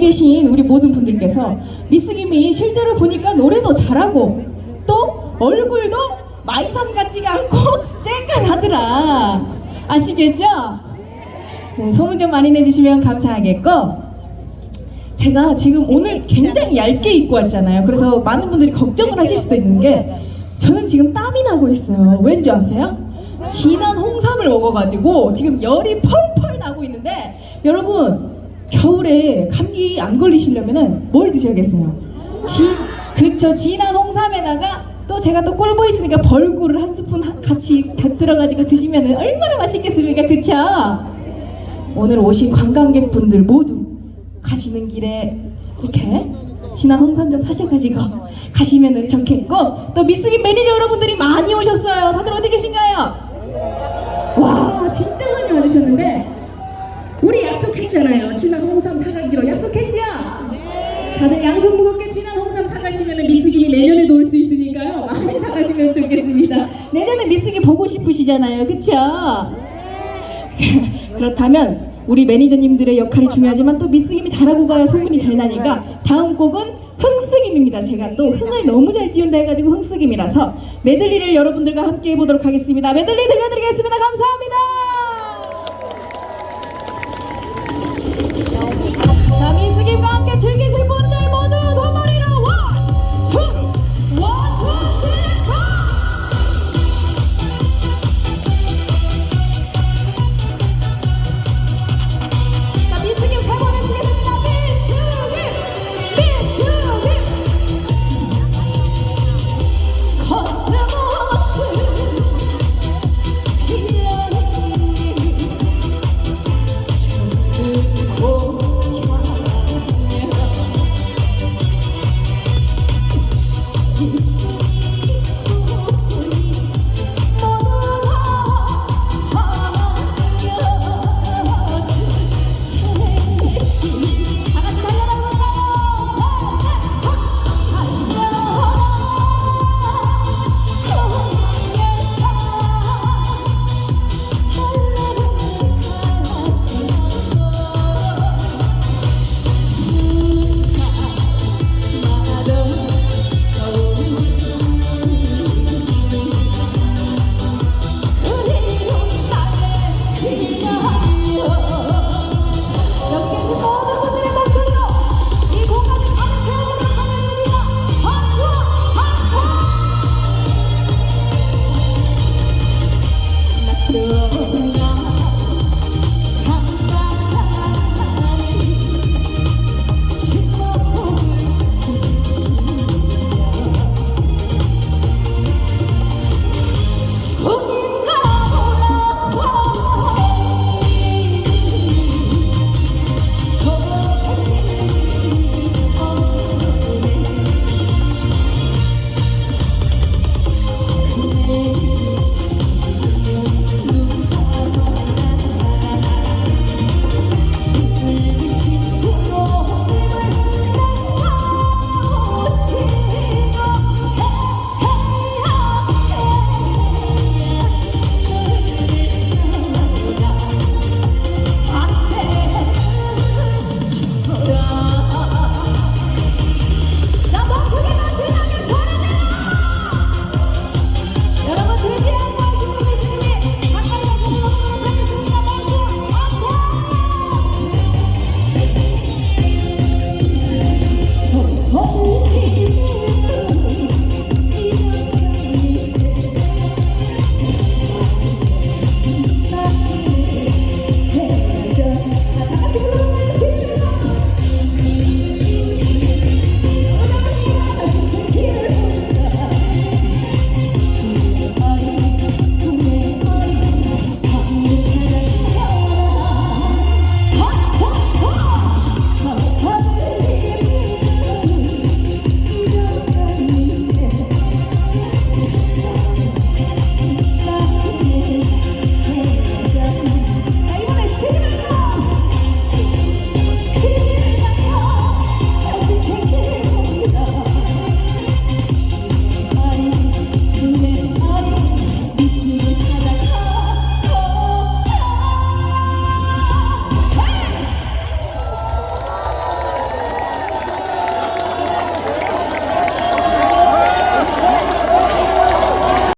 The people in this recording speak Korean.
계신 우리 모든 분들께서 미스김이 실제로 보니까 노래도 잘하고 또 얼굴도 마이산 같지가 않고 쨍깐하더라. 아시겠죠? 네, 소문 좀 많이 내주시면 감사하겠고 제가 지금 오늘 굉장히 얇게 입고 왔잖아요. 그래서 많은 분들이 걱정을 하실 수도 있는 게 저는 지금 땀이 나고 있어요. 왠지 아세요? 진한 홍삼을 먹어가지고 지금 열이 펄펄 나고 있는데 여러분 겨울에 감기 안 걸리시려면은 뭘 드셔야겠어요? 지, 그쵸 진한 홍삼에다가 또 제가 또 꼴보 있으니까 벌꿀을 한 스푼 하- 같이 곁들여가지고 드시면은 얼마나 맛있겠습니까? 그쵸? 오늘 오신 관광객분들 모두 가시는 길에 이렇게 진한 홍삼 좀 사셔가지고 가시면은 좋겠고 또 미스김 매니저 여러분들이 많이 오셨어요. 다들 어디 계신가요? 와 진짜 많이 와주셨는데 우리 약속했잖아요. 진한 홍삼 사가기로 약속했죠? 다들 양손 무겁게 진한 홍삼 사가시면은 미스김이 내년에도 올 수 있으니까요. 많이 사가시면 좋겠습니다. 내년에 미스김 보고 싶으시잖아요. 그쵸? 그렇다면 우리 매니저님들의 역할이 중요하지만 또 미스김이 잘하고 가야 소문이 잘 나니까 다음 곡은 흥스김입니다. 제가 또 흥을 너무 잘 띄운다 해가지고 흥스김이라서 메들리를 여러분들과 함께 해보도록 하겠습니다. 메들리 들려드리겠습니다. 감사합니다. 즐기세요.